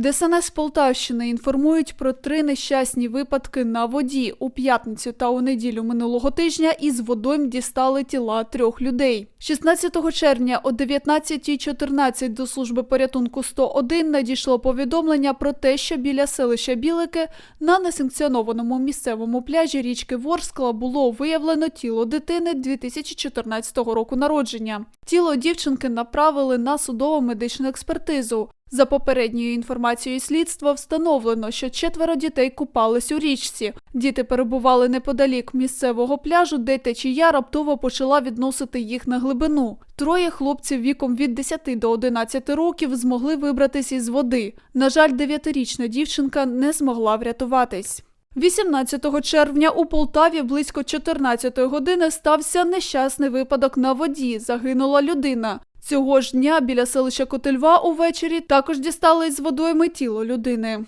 ДСНС Полтавщини інформують про три нещасні випадки на воді. У п'ятницю та у неділю минулого тижня із водойм дістали тіла трьох людей. 16 червня о 19.14 до служби порятунку 101 надійшло повідомлення про те, що біля селища Білики на несанкціонованому місцевому пляжі річки Ворскла було виявлено тіло дитини 2014 року народження. Тіло дівчинки направили на судово-медичну експертизу. За попередньою інформацією слідства встановлено, що четверо дітей купались у річці. Діти перебували неподалік місцевого пляжу, де течія раптово почала відносити їх на глибину. Троє хлопців віком від 10 до 11 років змогли вибратися із води. На жаль, дев'ятирічна дівчинка не змогла врятуватись. 18 червня у Полтаві близько 14 години стався нещасний випадок на воді. Загинула людина. Цього ж дня біля селища Котельва увечері також дістали з водойми тіло людини.